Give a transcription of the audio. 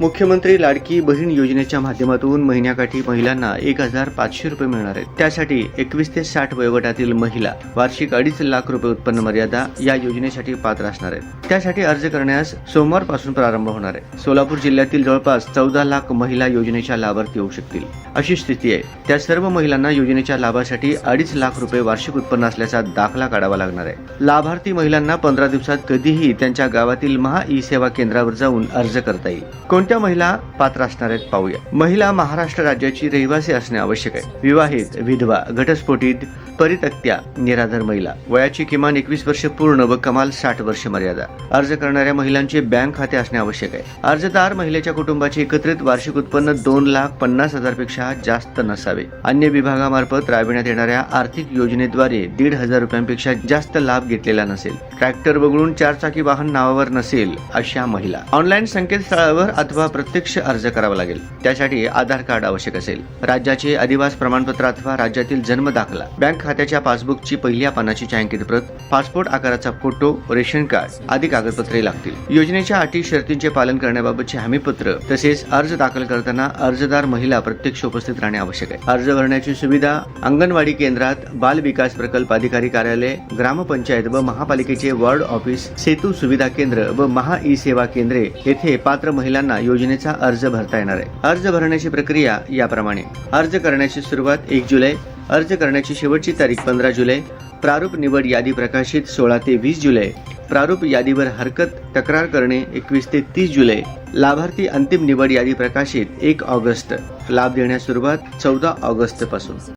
मुख्यमंत्री लाडकी बहीण योजनेच्या माध्यमातून महिन्याकाठी महिलांना एक हजार पाचशे रुपये मिळणार आहेत. त्यासाठी एकवीस ते साठ वयोगटातील महिला वार्षिक अडीच लाख रुपये उत्पन्न मर्यादा या योजनेसाठी पात्र असणार आहेत. त्यासाठी अर्ज करण्यास सोमवारपासून प्रारंभ होणार आहे. सोलापूर जिल्ह्यातील जवळपास चौदा लाख महिला योजनेच्या लाभार्थी होऊ शकतील. अशी स्थिती आहे. त्या सर्व महिलांना योजनेच्या लाभासाठी अडीच लाख रुपये वार्षिक उत्पन्न असल्याचा दाखला काढावा लागणार आहे. लाभार्थी महिलांना पंधरा दिवसात कधीही त्यांच्या गावातील महा ई सेवा केंद्रावर जाऊन अर्ज करता येईल. कोणत्या महिला पात्र असणार आहेत पाहूया. महिला महाराष्ट्र राज्याची रहिवासी असणे आवश्यक आहे. विवाहित विधवा घटस्फोटीत परितक्त्या निराधार महिला. वयाची किमान एकवीस वर्ष पूर्ण व कमाल साठ वर्ष मर्यादा. अर्ज करणाऱ्या महिलांचे बँक खाते असणे आवश्यक आहे. अर्जदार महिलेच्या कुटुंबाचे एकत्रित वार्षिक उत्पन्न दोन लाख पन्नास हजारपेक्षा जास्त नसावे. अन्य विभागामार्फत राबविण्यात येणाऱ्या आर्थिक योजनेद्वारे दीड हजार रुपयांपेक्षा जास्त लाभ घेतलेला नसेल. ट्रॅक्टर वगळून चारचाकी वाहन नावावर नसेल अशा महिला. ऑनलाईन संकेतस्थळावर अथवा प्रत्यक्ष अर्ज करावा लागेल. त्यासाठी आधार कार्ड आवश्यक असेल. राज्याचे अधिवास प्रमाणपत्र अथवा राज्यातील जन्म दाखला. बँक खात्याच्या पासबुकची पहिल्या पानाची छायांकित प्रत पासपोर्ट आकाराचा फोटो रेशन कार्ड आदी कागदपत्रे लागतील. योजनेच्या अटी शर्तींचे पालन करण्याबाबतचे हमीपत्र तसेच अर्ज दाखल करताना अर्जदार महिला प्रत्यक्ष उपस्थित राहणे आवश्यक आहे. अर्ज भरण्याची सुविधा अंगणवाडी केंद्रात बाल विकास प्रकल्प अधिकारी कार्यालय ग्रामपंचायत व महापालिकेचे वॉर्ड ऑफिस सेतू सुविधा केंद्र व महा ई सेवा केंद्रे येथे पात्र महिलांना योजनेचा अर्ज भरता येणार आहे. अर्ज भरण्याची प्रक्रिया याप्रमाणे. अर्ज करण्याची सुरुवात एक जुलै अर्ज करण्याची शेवटची तारीख पंधरा जुलै. प्रारूप निवड यादी प्रकाशित सोळा ते वीस जुलै. प्रारूप यादीवर हरकत तक्रार करणे एकवीस ते तीस जुलै. लाभार्थी अंतिम निवड यादी प्रकाशित एक ऑगस्ट. लाभ देण्यास सुरुवात चौदा ऑगस्टपासून.